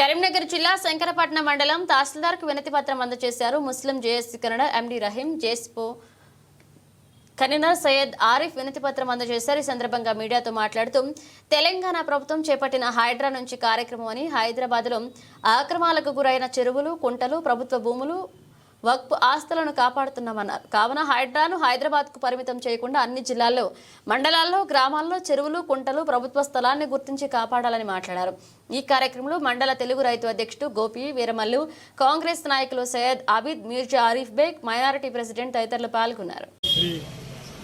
కరీంనగర్ జిల్లా శంకరపట్నం మండలం తహసీల్దార్కు వినతి పత్రం అందజేశారు. ముస్లిం జేఎస్సీ కన్నడ ఎండి రహీం జేస్పో కన్వీనర్ సయ్యద్ ఆరిఫ్ వినతి పత్రం అందజేశారు. ఈ సందర్భంగా మీడియాతో మాట్లాడుతూ తెలంగాణ ప్రభుత్వం చేపట్టిన హైడ్రా నుంచి కార్యక్రమం అని హైదరాబాద్లో ఆక్రమాలకు గురైన చెరువులు కుంటలు ప్రభుత్వ భూములు వక్ఫ్ ఆస్తులను కాపాడుతున్నామన్నారు కావున హైడ్రాను హైదరాబాద్కు పరిమితం చేయకుండా అన్ని జిల్లాల్లో మండలాల్లో గ్రామాల్లో చెరువులు కుంటలు ప్రభుత్వ స్థలాన్ని గుర్తించి కాపాడాలని మాట్లాడారు. ఈ కార్యక్రమంలో మండల తెలుగు రైతు అధ్యక్షుడు గోపి వీరమల్లు కాంగ్రెస్ నాయకులు సయ్యద్ ఆబిద్ మీర్జా ఆరిఫ్ బేగ్ మైనారిటీ ప్రెసిడెంట్ తదితరులు పాల్గొన్నారు. శ్రీ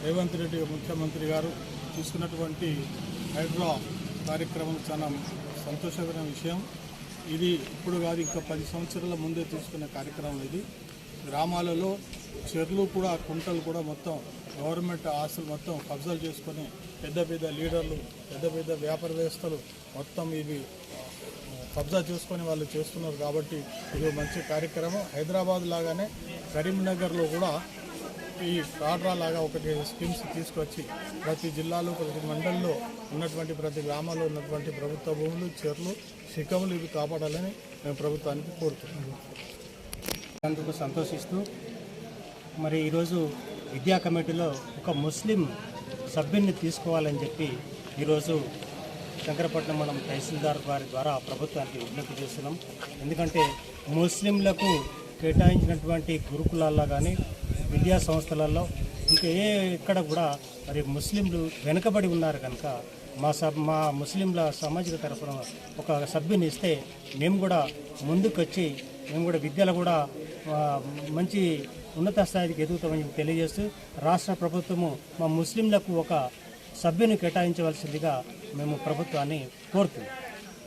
రేవంత్ రెడ్డి ముఖ్యమంత్రి గారు తీసుకున్నటువంటి హైడ్రా కార్యక్రమం చాలా సంతోషకరమైన విషయం. ఇది ఇప్పుడు కాదు ఇంకా పది సంవత్సరాల ముందే తీసుకున్న కార్యక్రమం ఇది. గ్రామాలలో చెర్లు కూడా కుంటలు కూడా మొత్తం గవర్నమెంట్ ఆస్తులు మొత్తం కబ్జాలు చేసుకొని పెద్ద పెద్ద లీడర్లు పెద్ద పెద్ద వ్యాపార వ్యవస్థలు మొత్తం ఇవి కబ్జా చేసుకొని వాళ్ళు చేస్తున్నారు కాబట్టి ఇది మంచి కార్యక్రమం. హైదరాబాద్ లాగానే కరీంనగర్లో కూడా ఈ కాడ్రా లాగా ఒకటి స్కీమ్స్ తీసుకొచ్చి ప్రతి జిల్లాలో ప్రతి మండలంలో ఉన్నటువంటి ప్రతి గ్రామాల్లో ఉన్నటువంటి ప్రభుత్వ భూములు చెర్లు శిఖములు ఇవి కాపాడాలని మేము ప్రభుత్వానికి కోరుతున్నాము. అందుకు సంతోషిస్తూ మరి ఈరోజు విద్యా కమిటీలో ఒక ముస్లిం సభ్యున్ని తీసుకోవాలని చెప్పి ఈరోజు శంకరపట్నం మనం తహసీల్దార్ వారి ద్వారా ప్రభుత్వానికి విజ్ఞప్తి చేస్తున్నాం. ఎందుకంటే ముస్లింలకు కేటాయించినటువంటి గురుకులాల్లో కానీ విద్యా సంస్థలలో ఇంకా ఏ ఎక్కడ కూడా మరి ముస్లింలు వెనుకబడి ఉన్నారు కనుక మా సబ్ మా ముస్లింల సామాజిక తరఫున ఒక సభ్యుని ఇస్తే మేము కూడా ముందుకొచ్చి మేము కూడా విద్యలో కూడా మంచి ఉన్నత స్థాయికి ఎదుగుతామని తెలియజేస్తూ రాష్ట్ర ప్రభుత్వము మా ముస్లింలకు ఒక సభ్యుని కేటాయించవలసిందిగా మేము ప్రభుత్వాన్ని కోరుతున్నాం.